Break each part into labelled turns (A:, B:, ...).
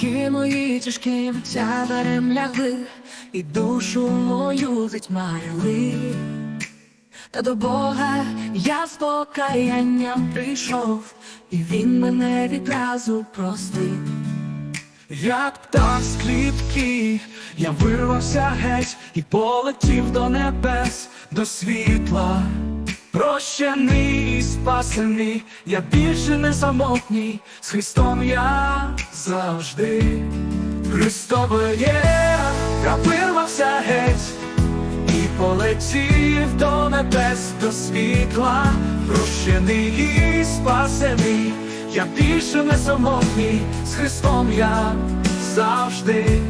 A: Гріхи мої тяжкі тягарем лягли, і душу мою затьмарили. Та до Бога я з покаянням прийшов, і він мене відразу простив.
B: Як птах з клітки, я вирвався геть і полетів до небес, до світла. Прощений і спасений, я більше не самотній, з Христом я завжди. Христове є, я геть і полетів до небес, до світла, прощений і спасений, я більше не самотній, з Христом я завжди.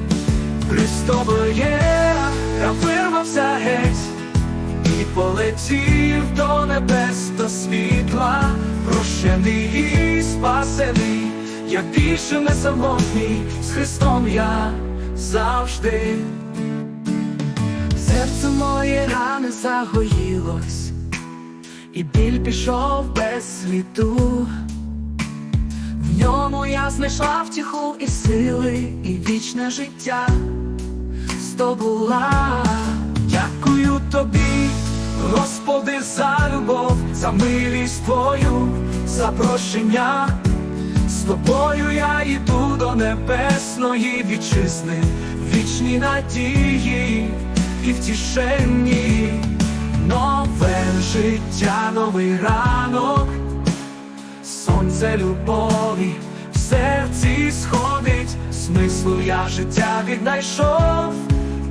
B: Христове є, полетів до небес, до світла, прощений і спасений, я більше не самотній, з Христом я завжди.
A: Серце моє ране загоїлось, і біль пішов без сліду. В ньому я знайшла втіху і сили, і вічне життя здобула.
B: Дякую тобі, Господи, за любов, за милість Твою, за прощення. З тобою я йду до небесної вітчизни, вічні надії і втішенні, нове життя, новий ранок, сонце любові в серці сходить, смислу я життя віднайшов,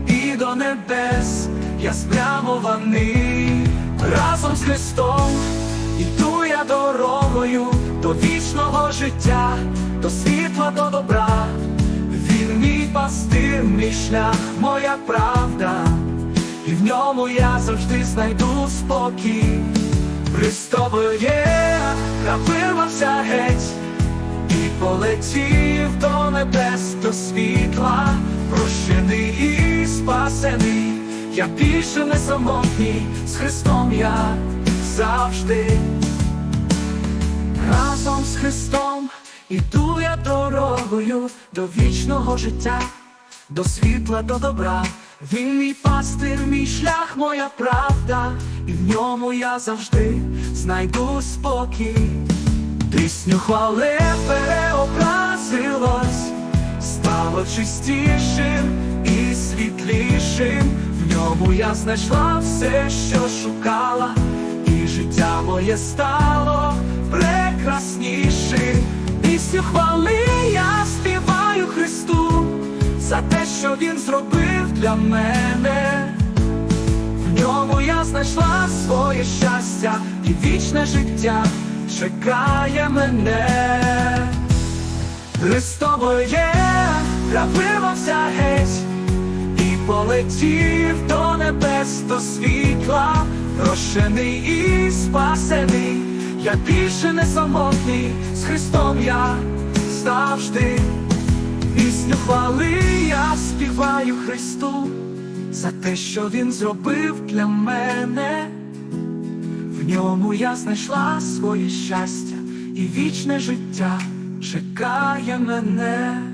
B: і до небес я спрямований разом з Христом. Іду я дорогою до вічного життя, до світла, до добра. Він мій пастир, мій шлях, моя правда, і в ньому я завжди знайду спокій. Христове є, я вирвався геть і полетів до небес, до світла, прощений і спасений. Я більше не самотній, з Христом я завжди. Разом з Христом іду я дорогою до вічного життя, до світла, до добра. Він мій пастир, мій шлях, моя правда, і в ньому я завжди знайду спокій. Пісню хвали переобразилось, стало чистішим і світлішим. В ньому я знайшла все, що шукала, і життя моє стало прекраснішим. Пісню хвали я співаю Христу за те, що Він зробив для мене. В ньому я знайшла своє щастя і вічне життя чекає мене. Христове є, я вирвався геть полетів до небес, до світла, прощений і спасений. Я більше не самотній, з Христом я завжди. Пісню хвали я співаю Христу за те, що Він зробив для мене. В ньому я знайшла своє щастя і вічне життя чекає мене.